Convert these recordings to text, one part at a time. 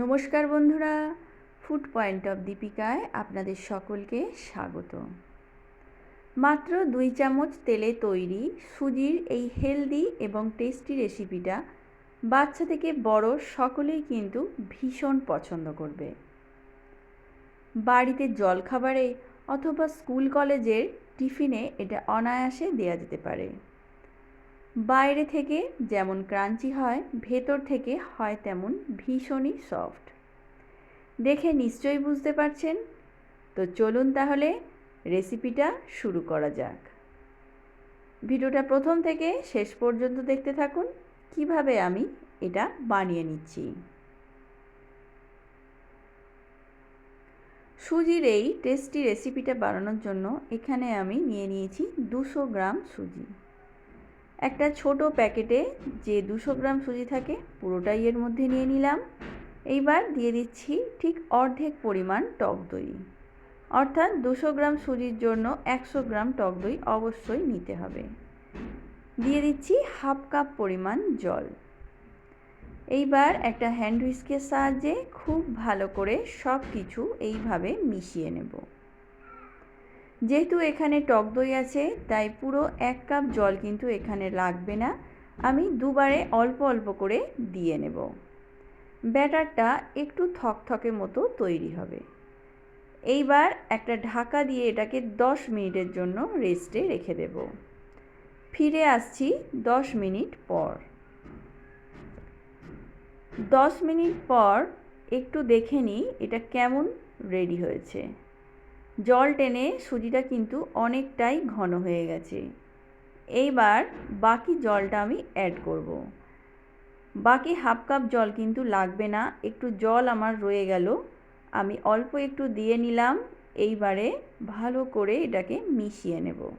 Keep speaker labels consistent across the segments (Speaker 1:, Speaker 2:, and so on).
Speaker 1: নমস্কার বন্ধুরা food point of দীপিকায় আপনাদের সকলকে স্বাগত। মাত্র দুই চামচ তেলে তৈরি সুজির এই হেলদি এবং টেস্টি রেসিপিটা বাচ্চা থেকে বড় সকলেই কিন্তু ভীষণ পছন্দ করবে। বাড়িতে জলখাবারে অথবা স্কুল কলেজের টিফিনে এটা অনায়াসে দেওয়া যেতে পারে। বাইরে থেকে যেমন ক্রাঞ্চি হয়, ভেতর থেকে হয় তেমন ভীষণই সফট। দেখে নিশ্চয়ই বুঝতে পারছেন? তো চলুন তাহলে রেসিপিটা শুরু করা যাক। ভিডিওটা প্রথম থেকে শেষ পর্যন্ত দেখতে থাকুন, কীভাবে আমি এটা বানিয়ে নিচ্ছি। সুজির এই টেস্টি রেসিপিটা বানানোর জন্য এখানে আমি নিয়ে নিয়েছি দুশো গ্রাম সুজি। একটা ছোট প্যাকেটে যে দুশো গ্রাম সুজি থাকে, পুরোটাই এর মধ্যে নিয়ে নিলাম। এইবার দিয়ে দিচ্ছি ঠিক অর্ধেক পরিমাণ টক দই। অর্থাৎ দুশো গ্রাম সুজির জন্য একশো গ্রাম টক দই অবশ্যই নিতে হবে। দিয়ে দিচ্ছি হাফ কাপ পরিমাণ জল। এইবার একটা হ্যান্ড হুইস্কের সাহায্যে খুব ভালো করে সব কিছু এইভাবে মিশিয়ে নেব। যেহেতু এখানে টক দই আছে, তাই পুরো এক কাপ জল কিন্তু এখানে লাগবে না। আমি দুবারে অল্প অল্প করে দিয়ে নেব। ব্যাটারটা একটু থকথকে মতো তৈরি হবে। এইবার একটা ঢাকা দিয়ে এটাকে দশ মিনিটের জন্য রেস্টে রেখে দেব। ফিরে আসছি দশ মিনিট পর। দশ মিনিট পর একটু দেখে নিই এটা কেমন রেডি হয়েছে। জল টেনে সুজিটা কিন্তু অনেকটাই ঘন হয়ে গেছে। এইবার বাকি জলটা আমি অ্যাড করব। বাকি হাফ কাপ জল কিন্তু লাগবে না, একটু জল আমার রয়ে গেল। আমি অল্প একটু দিয়ে নিলাম, এইবারে ভালো করে এটাকে মিশিয়ে নেব।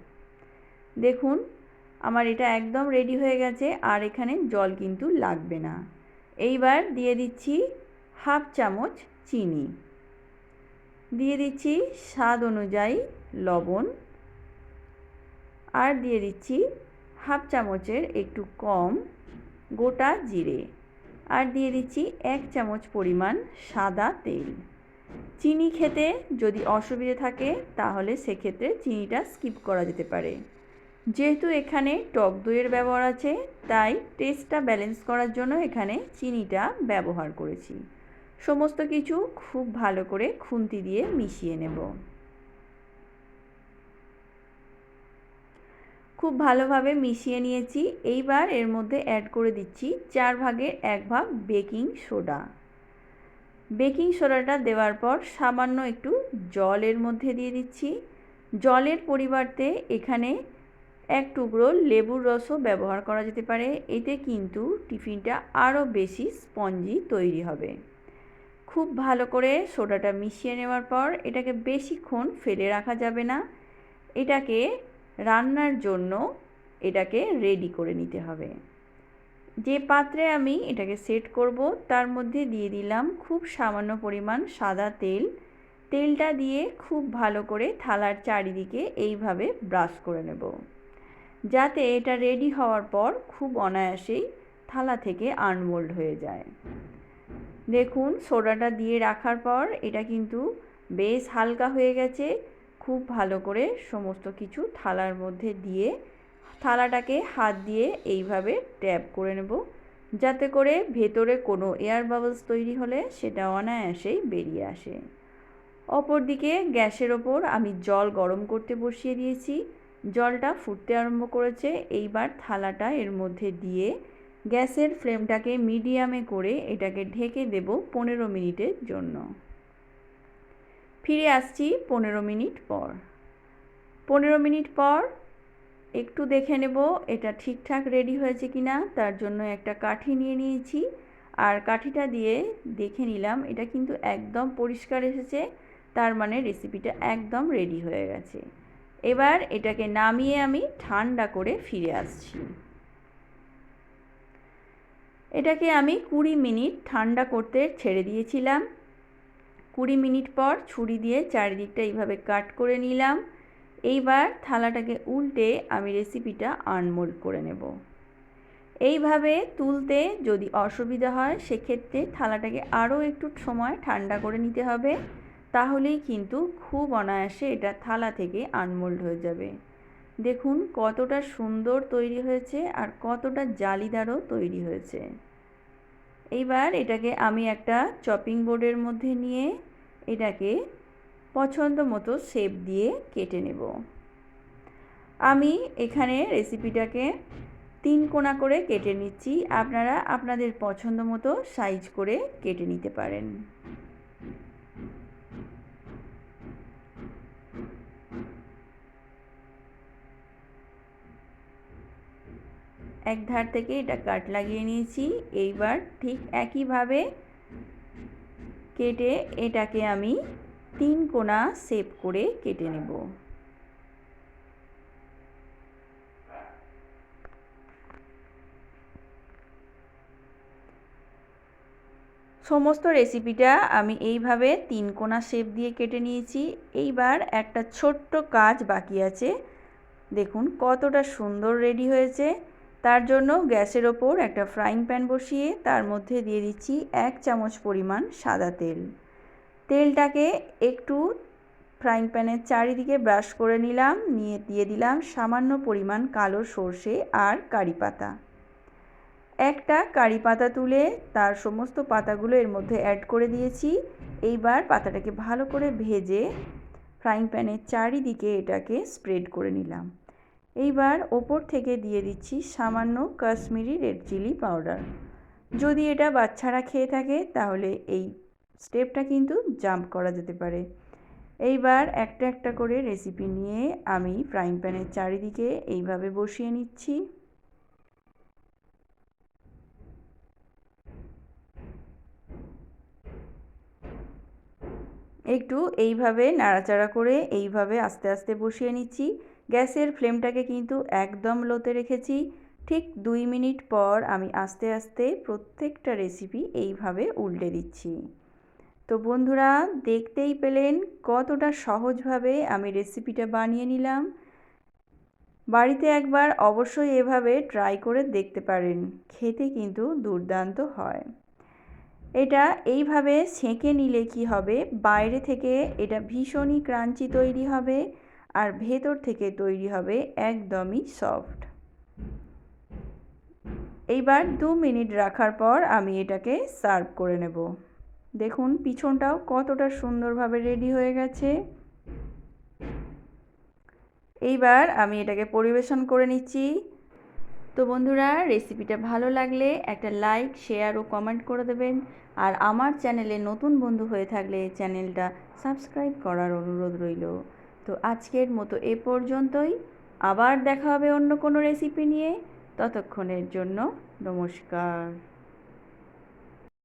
Speaker 1: দেখুন, আমার এটা একদম রেডি হয়ে গেছে, আর এখানে জল কিন্তু লাগবে না। এইবার দিয়ে দিচ্ছি হাফ চামচ চিনি। দিয়ে দিচ্ছি স্বাদ অনুযায়ী লবণ। আর দিয়ে দিচ্ছি হাফ চামচের একটু কম গোটা জিরে। আর দিয়ে দিচ্ছি এক চামচ পরিমাণ সাদা তেল। চিনি খেতে যদি অসুবিধে থাকে, তাহলে সেক্ষেত্রে চিনিটা স্কিপ করা যেতে পারে। যেহেতু এখানে টক দইয়ের ব্যবহার আছে, তাই টেস্টটা ব্যালেন্স করার জন্য এখানে চিনিটা ব্যবহার করেছি। সমস্ত কিছু খুব ভালো করে খুন্তি দিয়ে মিশিয়ে নেব। খুব ভালোভাবে মিশিয়ে নিয়েছি। এইবার এর মধ্যে অ্যাড করে দিচ্ছি চার ভাগের এক ভাগ বেকিং সোডা বেকিং সোডাটা দেওয়ার পর সামান্য একটু জলের মধ্যে দিয়ে দিচ্ছি। জলের পরিবর্তে এখানে এক টুকরো লেবুর রসও ব্যবহার করা যেতে পারে। এতে কিন্তু টিফিনটা আরও বেশি স্পঞ্জি তৈরি হবে। খুব ভালো করে সোডাটা মিশিয়ে নেওয়ার পর এটাকে বেশিক্ষণ ফেলে রাখা যাবে না। এটাকে রান্নার জন্য এটাকে রেডি করে নিতে হবে। যে পাত্রে আমি এটাকে সেট করব, তার মধ্যে দিয়ে দিলাম খুব সামান্য পরিমাণ সাদা তেল। তেলটা দিয়ে খুব ভালো করে থালার চারিদিকে এইভাবে ব্রাশ করে নেব। যাতে এটা রেডি হওয়ার পর খুব অনায়াসেই থালা থেকে আনমোল্ড হয়ে যায়। দেখুন, সোডাটা দিয়ে রাখার পর এটা কিন্তু বেশ হালকা হয়ে গেছে। খুব ভালো করে সমস্ত কিছু থালার মধ্যে দিয়ে থালাটাকে হাত দিয়ে এইভাবে ট্যাপ করে নেব। যাতে করে ভেতরে কোনো এয়ার বাবলস তৈরি হলে সেটা অনায়াসেই বেরিয়ে আসে। অপরদিকে গ্যাসের ওপর আমি জল গরম করতে বসিয়ে দিয়েছি। জলটা ফুটতে আরম্ভ করেছে। এইবার থালাটা এর মধ্যে দিয়ে গ্যাসের ফ্লেমটাকে মিডিয়ামে করে এটাকে ঢেকে দেব পনেরো মিনিটের জন্য। ফিরে আসছি পনেরো মিনিট পর। পনেরো মিনিট পর একটু দেখে নেব এটা ঠিকঠাক রেডি হয়েছে কি না তার জন্য একটা কাঠি নিয়ে নিয়েছি। আর কাঠিটা দিয়ে দেখে নিলাম এটা কিন্তু একদম পরিষ্কার এসেছে, তার মানে রেসিপিটা একদম রেডি হয়ে গেছে। এবার এটাকে নামিয়ে আমি ঠান্ডা করে ফিরে আসছি। এটাকে আমি কুড়ি মিনিট ঠান্ডা করতে ছেড়ে দিয়েছিলাম। কুড়ি মিনিট পর ছুরি দিয়ে চারিদিকটা এইভাবে কাট করে নিলাম। এইবার থালাটাকে উল্টে আমি রেসিপিটা আনমোল্ড করে নেব। এইভাবে তুলতে যদি অসুবিধা হয়, সেক্ষেত্রে থালাটাকে আরও একটু সময় ঠান্ডা করে নিতে হবে। তাহলেই কিন্তু খুব অনায়াসে এটা থালা থেকে আনমোল্ড হয়ে যাবে। দেখুন কতটা সুন্দর তৈরি হয়েছে আর কতটা জালিদারও তৈরি হয়েছে। এইবার এটাকে আমি একটা চপিং বোর্ডের মধ্যে নিয়ে এটাকে পছন্দ মতো শেপ দিয়ে কেটে নেব। আমি এখানে রেসিপিটাকে তিন কোনা করে কেটে নিচ্ছি। আপনারা আপনাদের পছন্দ মতো সাইজ করে কেটে নিতে পারেন। এক ধার থেকে এটা কাট লাগিয়ে নিয়েছি। এইবার ঠিক একইভাবে কেটে এটাকে আমি তিন কোনা শেপ করে কেটে নেব। সমস্ত রেসিপিটা আমি এইভাবে তিন কোনা শেপ দিয়ে কেটে নিয়েছি। এইবার একটা ছোট্ট কাজ বাকি আছে। দেখুন কতটা সুন্দর রেডি হয়েছে। তার জন্য গ্যাসের ওপর একটা ফ্রাইং প্যান বসিয়ে তার মধ্যে দিয়ে দিচ্ছি এক চামচ পরিমাণ সাদা তেল। তেলটাকে একটু ফ্রাইং প্যানের চারিদিকে ব্রাশ করে নিলাম, নিয়ে দিয়ে দিলাম সামান্য পরিমাণ কালো সর্ষে আর কারি পাতা। একটা কারি পাতা তুলে তার সমস্ত পাতাগুলো এর মধ্যে অ্যাড করে দিয়েছি। এইবার পাতাটাকে ভালো করে ভেজে ফ্রাইং প্যানের চারিদিকে এটাকে স্প্রেড করে নিলাম। এইবার ওপর থেকে দিয়ে দিচ্ছি সামান্য কাশ্মীরি রেড চিলি পাউডার। যদি এটা বাচ্চারা খেয়ে থাকে, তাহলে এই স্টেপটা কিন্তু জাম্প করা যেতে পারে। এইবার একটা একটা করে রেসিপি নিয়ে আমি ফ্রাইং প্যানের চারিদিকে এইভাবে বসিয়ে নিচ্ছি। একটু এইভাবে নাড়াচাড়া করে এইভাবে আস্তে আস্তে বসিয়ে নিচ্ছি। গ্যাসের ফ্লেমটাকে কিন্তু একদম লোতে রেখেছি। ঠিক দুই মিনিট পর আমি আস্তে আস্তে প্রত্যেকটা রেসিপি এইভাবে উল্টে দিচ্ছি। তো বন্ধুরা, দেখতেই পেলেন কতটা সহজভাবে আমি রেসিপিটা বানিয়ে নিলাম। বাড়িতে একবার অবশ্যই এভাবে ট্রাই করে দেখতে পারেন, খেতে কিন্তু দুর্দান্ত হয়। এটা এইভাবে সেঁকে নিলে কি হবে, বাইরে থেকে এটা ভীষণই ক্রাঞ্চি তৈরি হবে। আর ভেতর থেকে তৈরি হবে একদমই সফট। এইবার দু মিনিট রাখার পর আমি এটাকে সার্ভ করে নেব। দেখুন, পিছনটাও কতটা সুন্দরভাবে রেডি হয়ে গেছে। এইবার আমি এটাকে পরিবেশন করে নিচ্ছি। তো বন্ধুরা, রেসিপিটা ভালো লাগলে একটা লাইক, শেয়ার ও কমেন্ট করে দেবেন। আর আমার চ্যানেলে নতুন বন্ধু হয়ে থাকলে চ্যানেলটা সাবস্ক্রাইব করার অনুরোধ রইল। তো আজকের মতো এ পর্যন্তই। আবার দেখা হবে অন্য কোনো রেসিপি নিয়ে। ততক্ষণের জন্য নমস্কার।